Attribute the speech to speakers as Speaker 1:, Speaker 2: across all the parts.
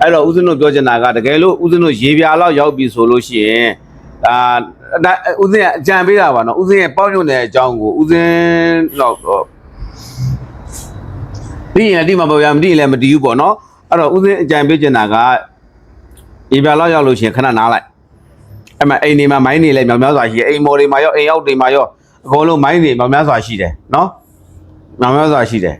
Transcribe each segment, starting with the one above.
Speaker 1: အဲ့တော့ဦးဇင်းတို့ပြောချင်တာကတကယ်လို့ဦးဇင်းတို့ရေပြာလောက်ရောက်ပြီဆိုလို့ရှိရင်ဒါဒါဦးဇင်းကအကြံပေးတာပါနော်ဦးဇင်းရဲ့ပေါ့ညွန့်တဲ့အကြောင်းကိုဦးဇင်းတော့တော့ဒီရင်ဒီမှာပေါ့ဗျာမဒီရင်လည်းမဒီဘူးပေါ့နော်အဲ့တော့ဦးဇင်းအကြံပေးချင်တာကရေပြာလောက်ရောက်လို့ရှိရင်ခဏနားလိုက်အဲ့မှာအိမ်နေမှာမိုင်းနေလဲမြောင်များစွာရှိတယ်အိမ်မော်တွေမှာရောအိမ်ရောက်တွေမှာရောအကုန်လုံးမိုင်းတွေမြောင်များစွာရှိတယ်နော်မြောင်များစွာရှိတယ်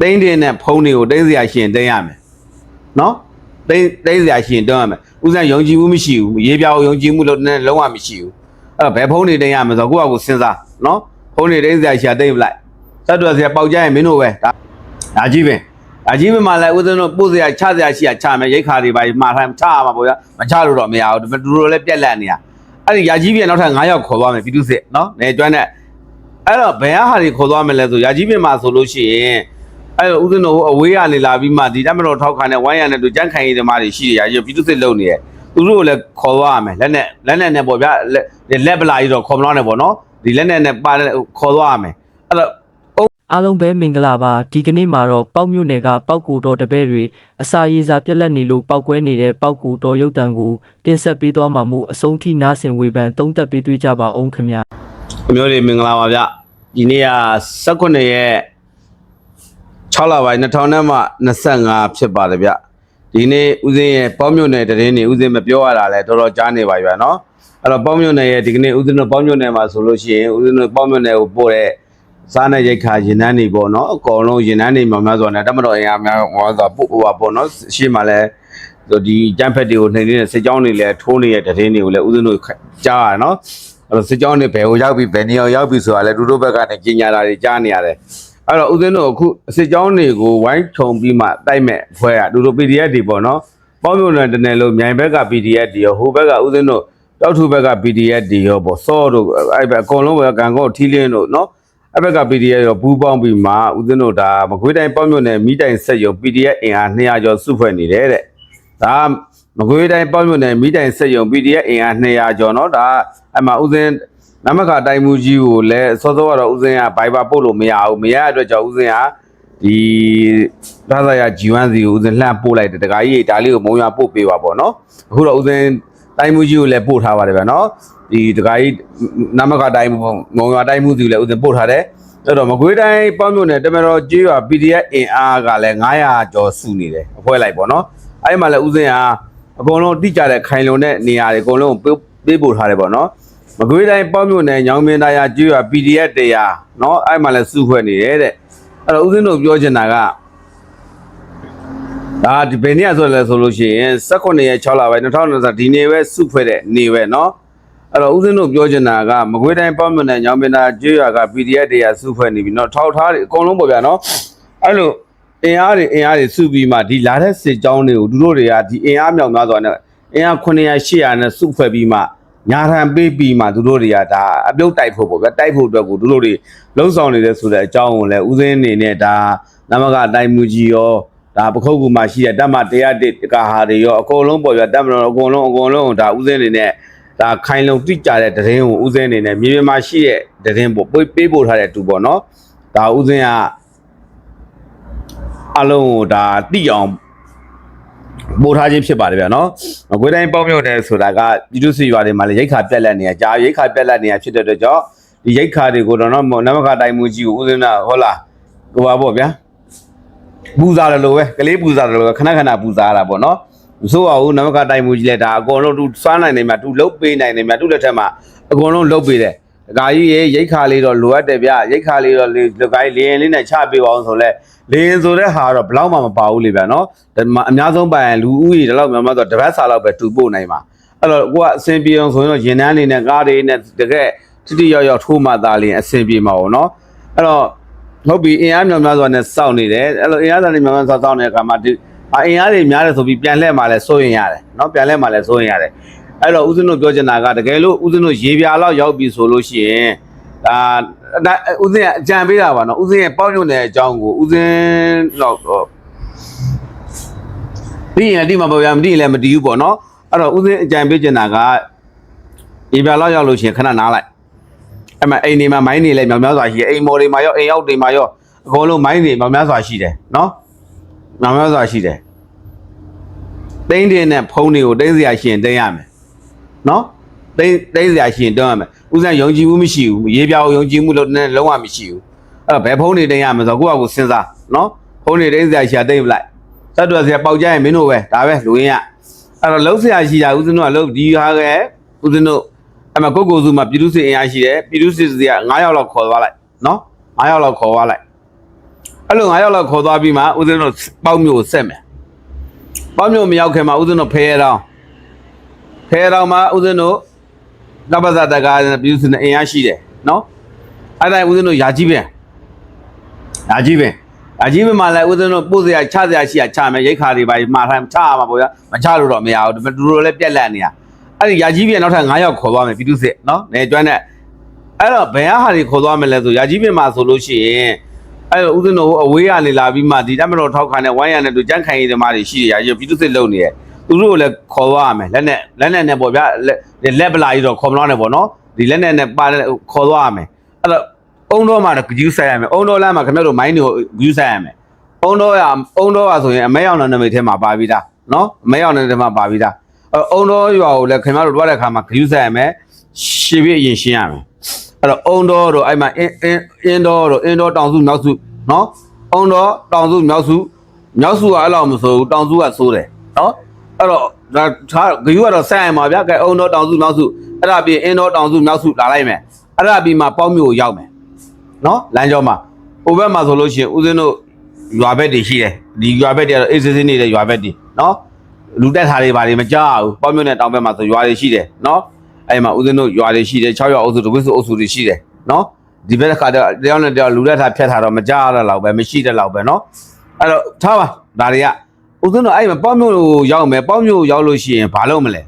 Speaker 1: တိန်းတင်နဲ့ဖုံးတွေကိုတိန်းစရာရှိရင်တိန်းရမယ် နော်တိန်းတိန်းစရာရှိရင်တိန်းရမယ်ဦးဇန်ယုံကြည်မှုမရှိဘူးရေးပြအောင်ယုံကြည်မှုလို့နဲ့လုံးဝမရှိဘူးအဲ့တော့ဘယ်ဖုံးတွေတိန်းရမလဲဆိုတော့ကိုယ့်အကူစဉ်းစားနော်ဖုံးတွေတိန်းစရာရှိတာတိန်းပလိုက်သတ်တော်စရာပေါက်ကြရင်မင်းတို့ပဲဒါဒါကြီးပင်ဒါကြီးပင်မှာလည်းဦးဇင်းတို့ပို့စရာချစရာရှိတာချမယ်ရိတ်ခါတွေပါမှာထိုင်ချရမှာပေါ့ဗျာမချလို့တော့မရဘူးဒီတူတူလည်းပြက်လက်နေရအဲ့ဒီရာကြီးပြန်နောက်ထပ်9ယောက်ခေါ်သွားမယ်ပြည်သူစစ်နော်နေကျွမ်းတဲ့အဲ့တော့ဘယ်ဟာတွေခေါ်သွားမလဲဆိုရာကြီးပင်မှာဆိုလို့ရှိရင် အဲ့တော့ဦးဇင်းတို့အဝေးကနေလာပြီးမှဒီတမတော်ထောက်ခံတဲ့ဝိုင်းရတဲ့သူကြန့်ခိုင်ရေးသမားတွေရှိရရပြည်သူစစ်လုံနေရသူတို့ကိုလည်းခေါ်သွားရမယ်လက်နဲ့လက်နဲ့နဲ့ပေါ့ဗျာလက်လက်ပလာကြီးတော့ခေါ်မလို့နဲ့ပေါ့နော်ဒီလက်နဲ့နဲ့ပါခေါ်သွားရမယ်အဲ့တော့
Speaker 2: အားလုံးပဲမင်္ဂလာပါဒီကနေ့မှာတော့ပေါက်မြို့နယ်ကပေါက်ကူတော်တပည့်တွေအစာရေးစာပြက်လက်နေလို့ပောက်ကွဲနေတဲ့ပေါက်ကူတော်ရုပ်တံကိုတင်ဆက်ပေးသွားမှာမို့အဆုံးထိနားဆင်ဝေဖန်သုံးသပ်ပေးတွေ့ကြပါအောင်ခင်ဗျာ
Speaker 1: အမျိုးတွေမင်္ဂလာပါဗျဒီနေ့က18ရက် 6လပိုင်း2025ဖြစ်ပါတယ်ဗျဒီနေ့ဦးစင်းရဲ့ပေါင်းမြို့နယ်တရင်နေဦးစင်းမပြောရတာလဲတော်တော်ကြားနေပါပြီဗျနော်အဲ့တော့ပေါင်းမြို့နယ်ရဲ့ဒီကနေ့ဦးစင်းတို့ပေါင်းမြို့နယ်မှာဆိုလို့ရှိရင်ဦးစင်းတို့ပေါင်းမြို့နယ်ကိုပို့တဲ့စားနဲ့ရိတ်ခါရင်နှန်းနေပေါ့နော်အကောင်လုံးရင်နှန်းနေမှာများဆိုတော့တမတော်အင်အားများဟောဆိုပို့ဟိုပါပေါ့နော်ရှေ့မှာလဲဆိုဒီကြမ်းဖက်တွေကိုနှိမ့်နေတဲ့စစ်ကြောင်းတွေလဲထိုးနေတဲ့တရင်တွေကိုလဲဦးစင်းတို့ကြားရနော်အဲ့တော့စစ်ကြောင်းတွေဘယ်ကိုရောက်ပြီဘယ်နေရာရောက်ပြီဆိုတာလဲသူတို့ဘက်ကနေကြီးညာတာတွေကြားနေရတယ် အဲ့တော့ဦးဇင်းတို့အခုစစ်ကြောင်းတွေကိုဝိုင်းခြုံပြီးမှတိုက်မဲ့ဖွဲရသူတို့ PDF တွေပေါ့နော်ပေါင်းမြို့နယ်တနယ်လို့မြိုင်ဘက်က PDF တွေရောဟိုဘက်ကဦးဇင်းတို့တောက်ထူဘက်က PDF တွေရောပေါ့စောတို့အဲ့ဘက်အကုန်လုံးပဲကံကောထီးလင်းတို့နော်အဲ့ဘက်က PDF ရောဘူးပေါင်းပြီးမှဦးဇင်းတို့ဒါမကွေးတိုင်းပေါင်းမြို့နယ်မိတိုင်ဆက်ရုံ PDF အင်အား200ကျော်စုဖွဲ့နေတယ်တဲ့ဒါမကွေးတိုင်းပေါင်းမြို့နယ်မိတိုင်ဆက်ရုံ PDF အင်အား200ကျော်နော်ဒါအဲ့မှာဦးဇင်း နမခတိုင်းမှုကြီးကိုလည်းစောစောကတော့ဦးစင်းကဘိုင်ဘာပို့လို့မရဘူးမရတဲ့အတွက်ကြောင့်ဦးစင်းကဒီဒါသာရ G1 စီကိုဦးစင်းလှမ်းပို့လိုက်တယ်တခါကြီးဒါလေးကိုမုံရပို့ပေးပါပေါ့နော်အခုတော့ဦးစင်းတိုင်းမှုကြီးကိုလည်းပို့ထားပါတယ်ဗျာနော်ဒီတခါကြီးနမခတိုင်းမှုမုံရတိုင်းမှုစီကိုလည်းဦးစင်းပို့ထားတယ်အဲ့တော့မကွေးတိုင်းပေါင်းမြို့နယ်တမတော်ကြီးရွာ PDF အင်အားကလည်း900ကျော်စုနေတယ်အဖွဲလိုက်ပေါ့နော်အဲ့ဒီမှာလည်းဦးစင်းကအကုန်လုံးတိကျတဲ့ခိုင်လုံတဲ့နေရာတွေအကုန်လုံးပေးပေးပို့ထားတယ်ပေါ့နော် မကွေးတိုင်းပေါ့မြို့နယ်ညောင်မင်းသားရကျွရ PDF တရားเนาะအဲ့မှာလည်းစုဖွဲ့နေတယ်တဲ့အဲ့တော့ဦးဇင်းတို့ပြောချင်တာကဒါဒီဘယ်နေ့ဆိုလဲဆိုလို့ရှိရင်18ရက်6လပိုင်း2020ဒီနေ့ပဲစုဖွဲ့တဲ့နေ့ပဲเนาะအဲ့တော့ဦးဇင်းတို့ပြောချင်တာကမကွေးတိုင်းပေါ့မြို့နယ်ညောင်မင်းသားကျွရက PDF တရားစုဖွဲ့နေပြီเนาะထောက်ထားတွေအကုန်လုံးပေါ့ဗျာเนาะအဲ့လိုအင်အားတွေအင်အားတွေစုပြီးမှဒီလာတဲ့စစ်ကြောင်းတွေကိုသူတို့တွေကဒီအင်အားမြောက်များစွာနဲ့အင်အား900 800နဲ့စုဖွဲ့ပြီးမှ ညာထံပေးပြီးမှသူတို့တွေကဒါအပြုတ်တိုက်ဖို့ပေါ့ဗျာတိုက်ဖို့အတွက်ကိုသူတို့တွေလှုံ့ဆော်နေတယ်ဆိုတဲ့အကြောင်းကိုလည်းဦးစင်းအနေနဲ့ဒါနမကအတိုင်းမူကြီးရောဒါပခုတ်ကူမှာရှိတဲ့တမတရားတစ်တကာဟာတွေရောအကုန်လုံးပေါ့ဗျာတက်မတော်အကုန်လုံးအကုန်လုံးဒါဦးစင်းအနေနဲ့ဒါခိုင်လုံတိကျတဲ့တရင်ကိုဦးစင်းအနေနဲ့မြေပြင်မှာရှိတဲ့တရင်ပေါ့ပေးပေးပို့ထားတဲ့တူပေါ့နော်ဒါဦးစင်းကအလုံးကိုဒါတိအောင် ပို့ထားခြင်းဖြစ်ပါတယ်ဗျာနော်။ငွေတိုင်းပေါင်းမြုပ်တယ်ဆိုတာကပြည်သူ့စီရွာတွေမှာလည်းရိတ်ခါပြက်လက်နေရကြာရိတ်ခါပြက်လက်နေရဖြစ်တဲ့အတွက်ကြောင့်ဒီရိတ်ခါတွေကိုတော့နော်နမခတိုင်းမှုကြီးကိုဦးစင်းနာဟုတ်လားဟိုပါပေါ့ဗျာပူဇာတယ်လို့ပဲကလေးပူဇာတယ်လို့ပဲခဏခဏပူဇာရတာပေါ့နော်မဆိုးပါဘူးနမခတိုင်းမှုကြီးလည်းဒါအကုန်လုံးသူစွမ်းနိုင်နေမှာသူလုတ်ပေးနိုင်နေမှာသူ့လက်ထက်မှာအကုန်လုံးလုတ်ပေးတယ် ဒကာကြီးရေရိတ်ခါလေးတော့လိုအပ်တယ်ဗျရိတ်ခါလေးတော့လေဒကာကြီးလေရင်လေးနဲ့ချပေးပါအောင်ဆိုလဲလေရင်ဆိုတဲ့ဟာတော့ဘလောက်မှမပါဘူးလေဗျာနော်ဒါမှအများဆုံးပိုင်ရင်လူဦးရေဒီလောက်များမှဆိုတပတ်စာလောက်ပဲတူပို့နိုင်မှာအဲ့တော့ကိုကအစင်ပြေအောင်ဆိုရင်တော့ရင်နှန်းလေးနဲ့ကားလေးနဲ့တကယ်တိတိယောက်ယောက်ထိုးမှသားလေးအစင်ပြေမှာပေါ့နော်အဲ့တော့ဟုတ်ပြီအင်အားမြောင်များစွာနဲ့စောင့်နေတယ်အဲ့လိုအင်အားသားတွေများများစွာစောင့်နေတဲ့အခါမှာဒီအင်အားတွေများတယ်ဆိုပြီးပြန်လှည့်မှလည်းစိုးရင်ရတယ်နော်ပြန်လှည့်မှလည်းစိုးရင်ရတယ် အဲ့တော့ဦးဇင်းတို့ပြောချင်တာကတကယ်လို့ဦးဇင်းတို့ရေပြာလောက်ရောက်ပြီဆိုလို့ရှိရင်ဒါဒါဦးဇင်းကအကြံပေးတာပါနော်ဦးဇင်းရဲ့ပေါ့ညွန့်တဲ့အကြောင်းကိုဦးဇင်းတော့တော့ဒီရင်ဒီမှာပေါ့ဗျာမဒီရင်လည်းမဒီဘူးပေါ့နော်အဲ့တော့ဦးဇင်းအကြံပေးချင်တာကရေပြာလောက်ရောက်လို့ရှိရင်ခဏနားလိုက်အဲ့မှာအိမ်နေမှာမိုင်းနေလဲမြောင်များစွာရှိတယ်အိမ်မော်တွေမှာရောအိမ်ရောက်တွေမှာရောအကုန်လုံးမိုင်းတွေမြောင်များစွာရှိတယ်နော်မြောင်များစွာရှိတယ်တိန်းတင်တဲ့ဖုံးတွေကိုတိန်းစရာရှင်တိန်းရမယ် နော်တိန်းတိန်းစရာရှင်တိန်းရမယ်ဥစ္စာယုံကြည်မှုမရှိဘူးရေးပြောင်းယုံကြည်မှုလုံးနဲ့လုံးဝမရှိဘူးအဲ့တော့ဘယ်ဖုံးတွေတိန်းရမလဲဆိုတော့ကိုယ့်အကိုစဉ်းစားနော်ဖုံးတွေတိန်းစရာရှာတိန်းပလိုက်သတ်တော်စရာပေါက်ကြရင်မင်းတို့ပဲဒါပဲလူရင်းရအဲ့တော့လုံးစရာရှိတာဥစဉ်တို့ကလုံးဒီဟာကဥစဉ်တို့အဲ့မှာကိုကိုစုမှာပြည်သူစစ်အင်အားရှိတယ်ပြည်သူစစ်စရာ9ယောက်လောက်ခေါ်သွားလိုက်နော်9ယောက်လောက်ခေါ်သွားလိုက်အဲ့လို9ယောက်လောက်ခေါ်သွားပြီးမှဥစဉ်တို့ပေါက်မျိုးကိုဆက်မယ်ပေါင်းမြို့မရောက်ခင်မှာဦးဇင်းတို့ဖဲရအောင် ဖဲရအောင်မှာဦးဇင်းတို့ကပ္ပဇတကာပြည်သူစင်အင်အားရှိတယ်နော်အဲ့ဒါဦးဇင်းတို့ယာကြီးပင်ယာကြီးပင်ယာကြီးပင်မှာလည်းဦးဇင်းတို့ပို့စရာချစရာရှိရချမယ်ရိတ်ခါတွေပါမှာထားချရမှာပေါ့ဗျာမချလို့တော့မရဘူးဒါပေမဲ့သူတို့လည်းပြက်လက်နေရအဲ့ဒီယာကြီးပင်နောက်ထပ်9ယောက်ခေါ်သွားမယ်ပြည်သူစစ်နော်နေကျွမ်းတဲ့အဲ့တော့ဘယ်ဟာတွေခေါ်သွားမလဲဆိုယာကြီးပင်မှာဆိုလို့ရှိရင်အဲ့တော့ဦးဇင်းတို့အဝေးကနေလာပြီးမှဒီတမတော်ထောက်ခံတဲ့ဝိုင်းရတဲ့သူကြမ်းခိုင်ရေးသမားတွေရှိရရပြည်သူစစ်လုံနေရ သူတို့ကိုလည်းခေါ်သွားရမယ်လက်နဲ့လက်နဲ့နဲ့ပေါ့ဗျာလက်လက်ပလာကြီးတော့ခေါ်မလို့နဲ့ပေါ့နော်ဒီလက်နဲ့နဲ့ပါတဲ့ခေါ်သွားရမယ်အဲ့တော့အုံတော်မှာတော့ဂယူးဆိုင်ရမယ်အုံတော်လမ်းမှာခင်ဗျားတို့မိုင်းတွေကိုဂယူးဆိုင်ရမယ်အုံတော်ရအုံတော်ရဆိုရင်အမဲရောက်တဲ့နမိတ်ထဲမှာပါပြီးသားနော်အမဲရောက်တဲ့ထဲမှာပါပြီးသားအဲ့အုံတော်ရွာကိုလည်းခင်ဗျားတို့တွားတဲ့ခါမှာဂယူးဆိုင်ရမယ်ရှေ့ပြအရင်ရှင်းရမယ်အဲ့တော့အုံတော်တို့အဲ့မှာအင်းအင်းအင်းတော်တို့အင်းတော်တောင်စုမြောက်စုနော်အုံတော်တောင်စုမြောက်စုမြောက်စုကအဲ့လောက်မဆိုဘူးတောင်စုကဆိုးတယ်နော် အဲ့တော့ဒါထားဂယူကတော့ဆက်ရမှာဗျာကဲအုံတော်တောင်စုမြောက်စုအဲ့ဒါပြီးအင်းတော်တောင်စုမြောက်စုလာလိုက်မယ်အဲ့ဒါပြီးမှပေါင်းမျိုးကိုရောက်မယ်နော်လမ်းကျောမှာဟိုဘက်မှာဆိုလို့ရှိရင်ဦးဇင်းတို့ရွာဘက်တွေရှိတယ်ဒီရွာဘက်တွေကတော့အေးစေးစေးနေတဲ့ရွာဘက်တွေနော်လူတက်ထားတွေပါတွေမကြောက်ဘူးပေါင်းမျိုးနဲ့တောင်ဘက်မှာဆိုရွာတွေရှိတယ်နော်အဲ့မှာဦးဇင်းတို့ရွာတွေရှိတယ်6ရွာအုပ်စုတကွစုအုပ်စုတွေရှိတယ်နော်ဒီဘက်ကတည်းကတယောက်နဲ့တယောက်လူလက်ထားဖြတ်ထားတော့မကြရတဲ့လောက်ပဲမရှိတဲ့လောက်ပဲနော်အဲ့တော့ထားပါဒါတွေက ဦးဇင်းတို့အဲ့မှာပေါ့မြို့ကိုရောက်မယ်ပေါ့မြို့ရောက်လို့ရှိရင်ဘာလုပ်မလဲ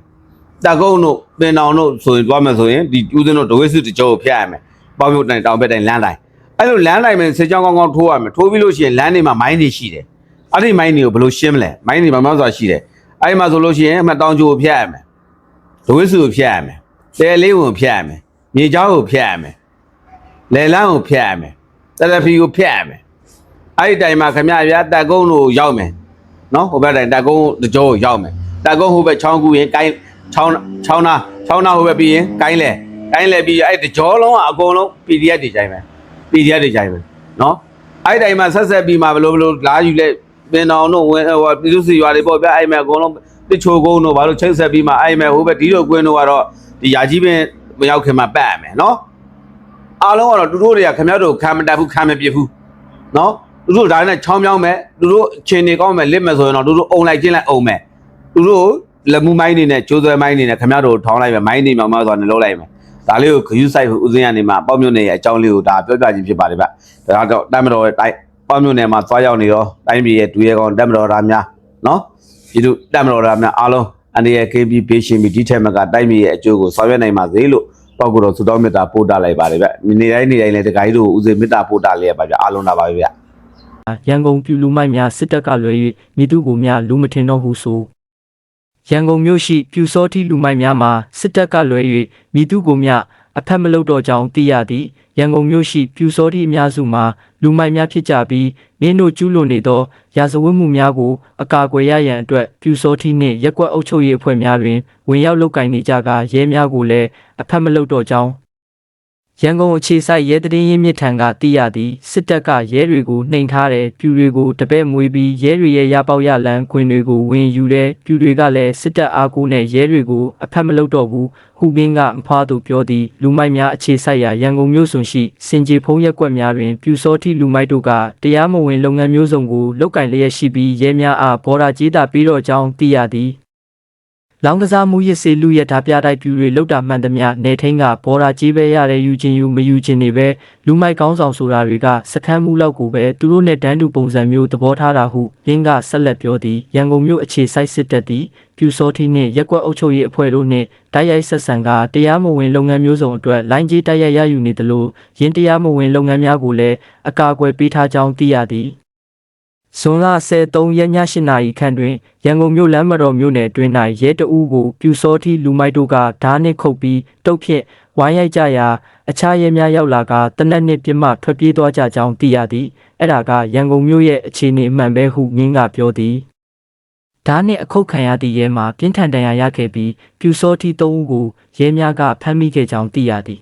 Speaker 1: တကုံတို့ပင်တောင်တို့ဆိုရင်သွားမယ်ဆိုရင်ဒီဦးဇင်းတို့ဒဝိစုတကြောကိုဖျက်ရမယ်ပေါ့မြို့တိုင်တောင်ဘက်တိုင်လမ်းတိုင်အဲ့လိုလမ်းတိုင်မှာဆေးကြောင်းကောင်းကောင်းထိုးရမယ်ထိုးပြီးလို့ရှိရင်လမ်းတွေမှာမိုင်းတွေရှိတယ်အဲ့ဒီမိုင်းတွေကိုဘယ်လိုရှင်းမလဲမိုင်းတွေဘာမှဆိုတာရှိတယ်အဲ့မှာဆိုလို့ရှိရင်အမှတောင်ကျိုကိုဖျက်ရမယ်ဒဝိစုကိုဖျက်ရမယ်တဲလေးကိုဖျက်ရမယ်မြေချောင်းကိုဖျက်ရမယ်လယ်လန်းကိုဖျက်ရမယ်တယ်လီဖီကိုဖျက်ရမယ်အဲ့ဒီတိုင်မှာခမရဗျာတက်ကုန်းတို့ရောက်မယ် နော်ဟိုဘက်တိုင်တက်ကုန်းတကြောကိုရောက်မယ်တက်ကုန်းဟိုဘက်ချောင်းကူရင်ကိုင်းချောင်းချောင်းနာချောင်းနာဟိုဘက်ပြီးရင်ကိုင်းလေကိုင်းလေပြီးအဲ့တကြောလုံးကအကုန်လုံး PDF တွေကြိုင်မယ် PDF တွေကြိုင်မယ်နော်အဲ့ဒီတိုင်မှာဆက်ဆက်ပြီးမှဘလို့ဘလို့လာယူလဲပင်တော်တို့ဝင်ဟိုပြည်သူစီရွာတွေပေါ့ဗျအဲ့မဲ့အကုန်လုံးတချိုကုန်းတို့ဘာလို့ချိတ်ဆက်ပြီးမှအဲ့မဲ့ဟိုဘက်ဒီလိုကွင်းတို့ကတော့ဒီယာကြီးပင်မရောက်ခင်မှာပတ်ရမယ်နော်အားလုံးကတော့သူတို့တွေကခင်ဗျားတို့ခံမတက်ဘူးခံမပြစ်ဘူးနော် သူတို့ဒါနဲ့ချောင်းမြောင်းမယ်သူတို့အချင်းနေကောင်းမယ်လစ်မယ်ဆိုရင်တော့သူတို့အုံလိုက်ချင်းလိုက်အုံမယ်သူတို့လက်မှုမိုင်းနေနဲ့ကျိုးသွဲမိုင်းနေနဲ့ခင်ဗျားတို့ထောင်းလိုက်မယ်မိုင်းနေမြောင်မြောင်ဆိုတာနဲ့လုံးလိုက်မယ်ဒါလေးကိုဂယူးဆိုင်ဦးစင်းရနေမှာပေါ့မြို့နယ်ရဲ့အကြောင်းလေးကိုဒါပြောပြခြင်းဖြစ်ပါတယ်ဗျဒါတော့တမ်းမတော်ရဲ့တိုင်းပေါ့မြို့နယ်မှာသွားရောက်နေတော့တိုင်းပြည်ရဲ့ဒူရဲကောင်တမ်းမတော်သားများနော်ပြည်သူတမ်းမတော်သားများအားလုံးအန်ဒီရဲ့ KB ပေးရှင်ပြီးဒီထက်မကတိုက်မြေရဲ့အကျိုးကိုဆောင်ရွက်နိုင်ပါစေလို့ပောက်ကတော့သုတောင်းမေတ္တာပို့တာလိုက်ပါတယ်ဗျနေတိုင်းနေတိုင်းလည်းတခါကြီးတို့ဦးစေမေတ္တာပို့တာလေးရပါဗျအားလုံးလာပါပြီဗျ
Speaker 2: ရန်ကုန်ပြည်လူမိုက်များစစ်တပ်ကလွယ်၍မိသူကိုများလူမထင်တော့ဟုဆိုရန်ကုန်မြို့ရှိပြူစောတိလူမိုက်များမှာစစ်တပ်ကလွယ်၍မိသူကိုများအဖက်မလုပ်တော့ကြောင်းသိရသည်ရန်ကုန်မြို့ရှိပြူစောတိအများစုမှာလူမိုက်များဖြစ်ကြပြီးမင်းတို့ကျူးလွန်နေသောရာဇဝတ်မှုများကိုအကာအကွယ်ရရန်အတွက်ပြူစောတိနှင့်ရက်ကွက်အုပ်ချုပ်ရေးအဖွဲ့များတွင်ဝင်ရောက်လုပ်ကင်နေကြကရဲများကိုလည်းအဖက်မလုပ်တော့ကြောင်း ရန်ကုန်အခြေစိုက်ရဲတရင်ရင်းမြစ်ထံကသိရသည်စစ်တပ်ကရဲတွေကိုနှိမ်ထားတယ်ပြူတွေကိုတပည့်မွေးပြီးရဲတွေရဲ့ရပေါက်ရလန်းခွင်တွေကိုဝင်ယူတယ်ပြူတွေကလည်းစစ်တပ်အားကိုးနဲ့ရဲတွေကိုအဖက်မလုပ်တော့ဘူးဟူဘင်းကအဖွားသူပြောသည်လူမိုက်များအခြေစိုက်ရာရန်ကုန်မြို့စွန်ရှိစင်ကြေဖုံးရက်ကွက်များတွင်ပြူစောတိလူမိုက်တို့ကတရားမဝင်လုပ်ငန်းမျိုးစုံကိုလုပ်ကင်လျက်ရှိပြီးရဲများအားဘော်ဒါကြေးတာပြီးတော့ကြောင်းသိရသည် လောင်းကစားမှုရစ်စေလူရထားပြတိုက်ပြူတွေလောက်တာမှန်သမျှနေထင်းကဘော်ဒါကြီးပဲရတဲ့ယူချင်းယူမယူချင်းတွေပဲလူမိုက်ကောင်းဆောင်ဆိုတာတွေကစခန်းမှုလောက်ကိုပဲသူတို့နဲ့တန်းတူပုံစံမျိုးသဘောထားတာဟုရင်းကဆက်လက်ပြောသည်ရန်ကုန်မြို့အခြေစိုက်စစ်တပ်သည်ပြူစောထီနှင့်ရက်ကွက်အုပ်ချုပ်ရေးအဖွဲ့တို့နှင့်တိုက်ရိုက်ဆက်ဆံကတရားမဝင်လုပ်ငန်းမျိုးစုံအတွက်လိုင်းကြီးတိုက်ရိုက်ရယူနေသလိုရင်းတရားမဝင်လုပ်ငန်းများကိုလည်းအကာအကွယ်ပေးထားကြောင်းသိရသည် ဇွန်လ13ရက်ည8နာရီခန့်တွင်ရန်ကုန်မြို့လမ်းမတော်မြို့နယ်တွင်၌ရဲတအူးကိုပြူစောတိလူမိုက်တို့ကဓားနှင့်ခုတ်ပြီးတုတ်ဖြင့်ဝိုင်းရိုက်ကြရာအခြားရဲများရောက်လာကတနက်နှင့်ပြစ်မှထွက်ပြေးသွားကြကြောင်းသိရသည်အဲ့ဒါကရန်ကုန်မြို့ရဲ့အခြေအနေအမှန်ပဲဟုငင်းကပြောသည်ဓာတ်နှင့်အခုတ်ခံရသည့်ရဲမှာပြင်းထန်ဒဏ်ရာရခဲ့ပြီးပြူစောတိ၃ဦးကိုရဲများကဖမ်းမိခဲ့ကြောင်းသိရသည်